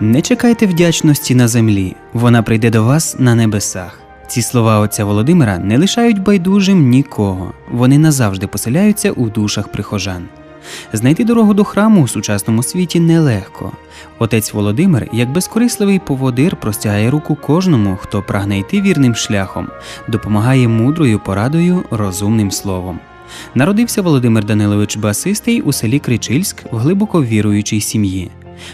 Не чекайте вдячності на землі, вона прийде до вас на небесах. Ці слова отця Володимира не лишають байдужим нікого, вони назавжди поселяються у душах прихожан. Знайти дорогу до храму у сучасному світі нелегко. Отець Володимир, як безкорисливий поводир, простягає руку кожному, хто прагне йти вірним шляхом, допомагає мудрою порадою, розумним словом. Народився Володимир Данилович Басистий у селі Кричильськ в глибоко віруючій сім'ї.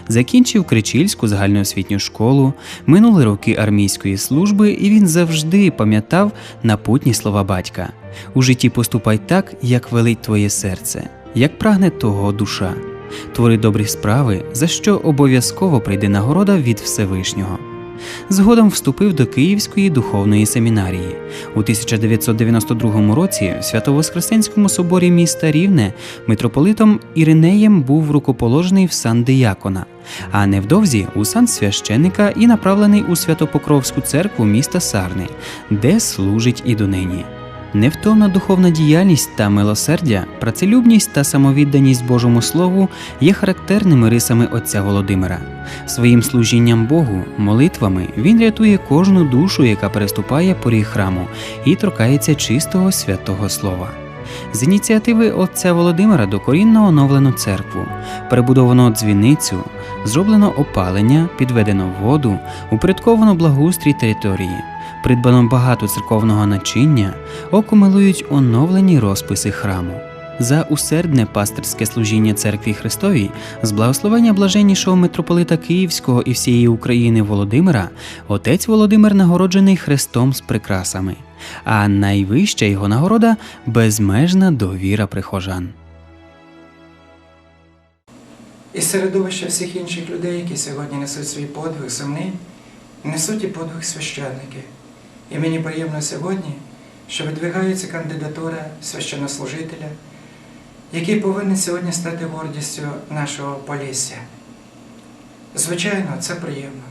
Закінчив Кричильську загальноосвітню школу, минули роки армійської служби, і він завжди пам'ятав напутні слова батька: у житті поступай так, як велить твоє серце, як прагне того душа. Твори добрі справи, за що обов'язково прийде нагорода від Всевишнього. Згодом вступив до Київської духовної семінарії. У 1992 році в Свято-Воскресенському соборі міста Рівне митрополитом Іринеєм був рукоположений в сан диякона, а невдовзі у сан священика і направлений у Святопокровську церкву міста Сарни, де служить і донині. Невтомна духовна діяльність та милосердя, працелюбність та самовідданість Божому Слову є характерними рисами отця Володимира. Своїм служінням Богу, молитвами він рятує кожну душу, яка переступає поріг храму і торкається чистого святого слова. З ініціативи отця Володимира докорінно оновлено церкву, перебудовано дзвіницю, зроблено опалення, підведено воду, упорядковано благоустрій території, придбано багато церковного начиння, око милують оновлені розписи храму. За усердне пастирське служіння церкві Христовій, з благословення блаженнішого митрополита Київського і всієї України Володимира, отець Володимир нагороджений хрестом з прикрасами, а найвища його нагорода безмежна довіра прихожан. І середовище всіх інших людей, які сьогодні несуть свій подвиг земний, несуть і подвиг священники. І мені приємно сьогодні, що видвигається кандидатура священнослужителя, який повинен сьогодні стати гордістю нашого Полісся. Звичайно, це приємно.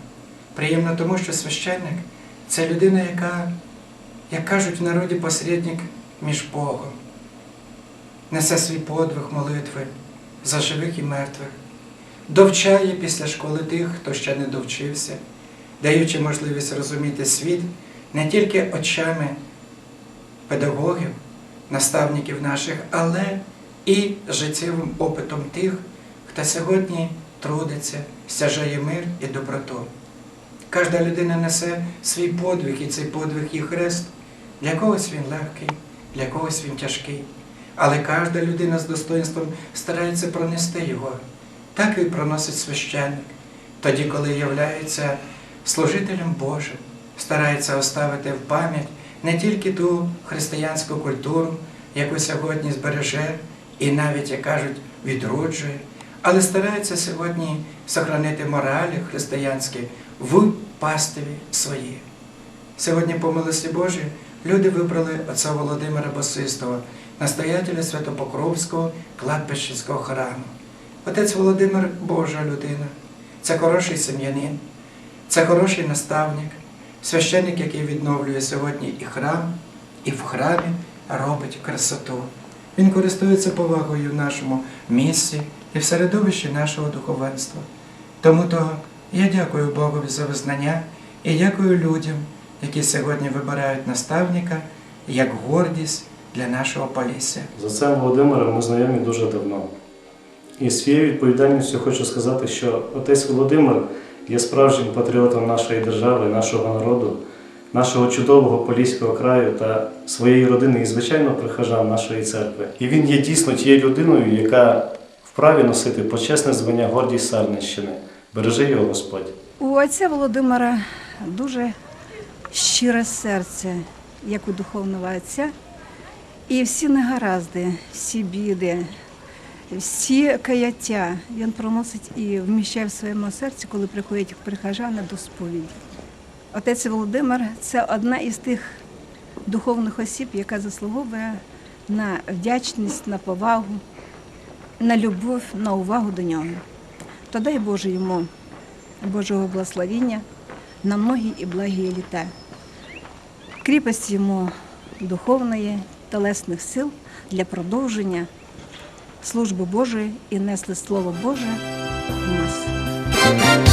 Приємно тому, що священник це людина, яка, як кажуть в народі, посередник між Богом, несе свій подвиг молитви за живих і мертвих, довчає після школи тих, хто ще не довчився, даючи можливість розуміти світ не тільки очами педагогів, наставників наших, але і життєвим опитом тих, хто сьогодні трудиться, стяжає мир і доброту. Кожна людина несе свій подвиг, і цей подвиг є хрест. Для когось він легкий, для когось він тяжкий. Але кожна людина з достоинством старається пронести його. Так і проносить священник, тоді, коли являється служителем Божим, старається оставити в пам'ять не тільки ту християнську культуру, яку сьогодні збереже і навіть, як кажуть, відроджує, але старається сьогодні сохранити моралі християнські в пастиві свої. Сьогодні, по милості Божій, люди вибрали отця Володимира Басистого, настоятеля Святопокровського кладбищенського храму. Отець Володимир Божа людина, це хороший сем'янин, це хороший наставник, священник, який відновлює сьогодні і храм, і в храмі робить красоту. Він користується повагою в нашому місці і в середовищі нашого духовенства. Тому то я дякую Богові за визнання і дякую людям, які сьогодні вибирають наставника як гордість для нашого Полісся. З отцем Володимиром ми знайомі дуже давно. І своєю відповідальністю хочу сказати, що отець Володимир є справжнім патріотом нашої держави, нашого народу, нашого чудового поліського краю та своєї родини і, звичайно, прихожан нашої церкви. І він є дійсно тією людиною, яка вправі носити почесне звання гордість Сарнищини. Бережи його Господь. У отця Володимира дуже щире серце, як у духовного отця. І всі негаразди, всі біди, всі каяття він проносить і вміщає в своєму серці, коли приходять прихожани до сповіді. Отець Володимир це одна із тих духовних осіб, яка заслуговує на вдячність, на повагу, на любов, на увагу до нього. То дай Боже йому Божого благословіння на многі і благі літа. Кріпость йому духовної, телесних сил для продовження служби Божої і несли Слово Боже в нас.